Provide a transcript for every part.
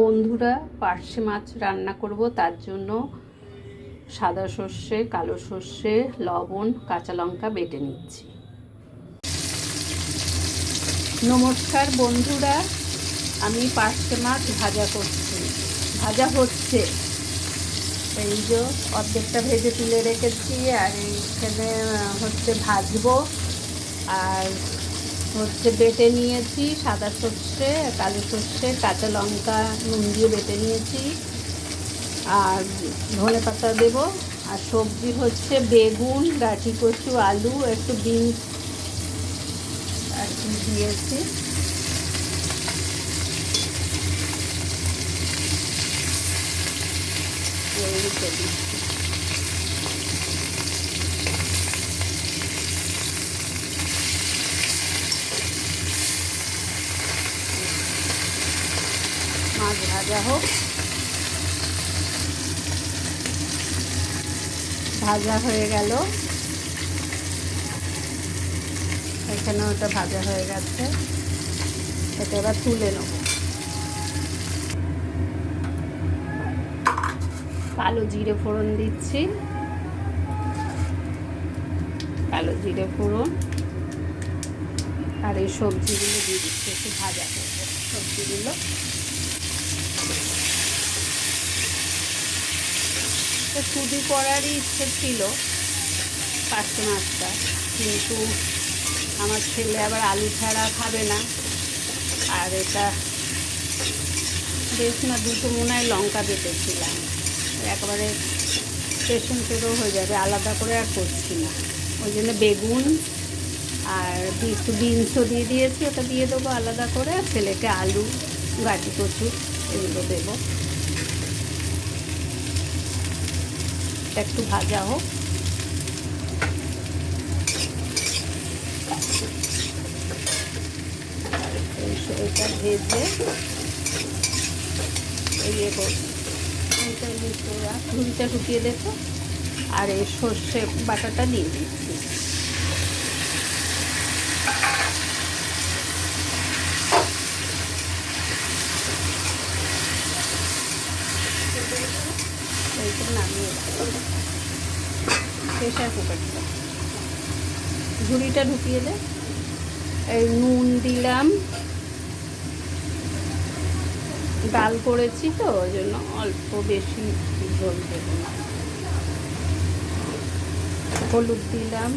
বন্ধুরা পার্শে মাছ রান্না করব, তার জন্য সাদা সর্ষে, কালো সর্ষে, লবণ, কাঁচা লঙ্কা বেটে নিচ্ছি। নমস্কার বন্ধুরা, আমি পার্শে মাছ ভাজা করছি। ভাজা হচ্ছে। এই যে অর্ধেকটা ভেজে তুলে রেখেছি, আর এইখানে হচ্ছে ভাজবো। আর হচ্ছে বেটে নিয়েছি, সাদা সর্ষে, কালো সর্ষে, কাঁচা লঙ্কা, নুন দিয়ে বেটে নিয়েছি। আর ধনে পাতা দেবো। আর সবজি হচ্ছে বেগুন, গাঠি কচু, আলু, একটু বিনস আর কি দিয়েছি। এই রেখে দিচ্ছি মাছ ভাজা হোক। ভাজা হয়ে গেল। এখানে ওটা ভাজা হয়ে গেছে। এটা এবার তুলে নেব। কালো জিরে ফোড়ন দিচ্ছি। কালো জিরে ফোড়ন। আর এই সবজিগুলো দিয়ে দিচ্ছি, একটু ভাজা করব সবজিগুলো তো শুধু করারই ইচ্ছে ছিল পাঁচশো মাছটা কিন্তু আমার ছেলে আবার আলু ছাড়া খাবে না। আর এটা বেশ না, দুটো মনে লঙ্কা বেটেছিলাম। একবারে পেশেন্টেরও হয়ে যাবে, আলাদা করে আর করছি না। ওই জন্য বেগুন আর একটু বিনসও দিয়ে দিয়েছি, ওটা দিয়ে দেবো আলাদা করে। আর ছেলেকে আলু, গাটি কচু, এগুলো দেবো। এটা একটু ভাজা হোক। এটা ভেজে ইয়ে ঢুকিয়ে দেখো। আর এই সর্ষে বাটাটা দিয়ে দিচ্ছি প্রেশার কুকারটা ঝুড়িটা ঢুকিয়ে দে। এই নুন দিলাম। ডাল করেছি তো, ওই জন্য অল্প বেশি ঝোল দেবো হলুদ দিলাম।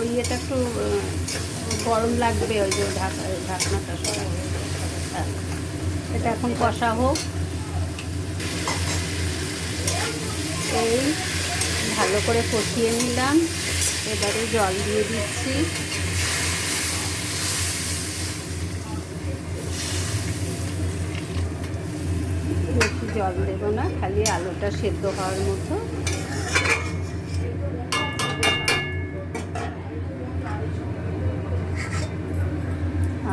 ওই এটা একটু গরম লাগবে, ওই যে ঢাকা ঢাকনাটা। এটা এখন কষা হোক। এই, ভালো করে কষিয়ে নিলাম। এবারে জল দিয়ে দিচ্ছি। বেশি জল দেবো না, খালি আলুটা সেদ্ধ হওয়ার মতো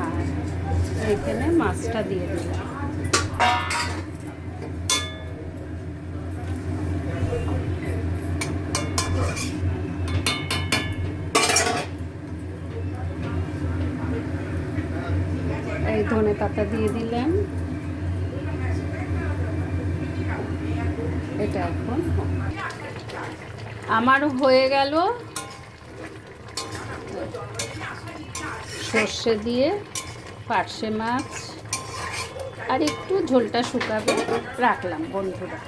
আর এইখানে মাছটা দিয়ে দিলাম। এই ধনে পাতা দিয়ে দিলাম। এটা এখন আমার হয়ে গেল সর্ষে দিয়ে পার্শে মাছ আর একটু ঝোলটা শুকাবে রাখলাম বন্ধুরা।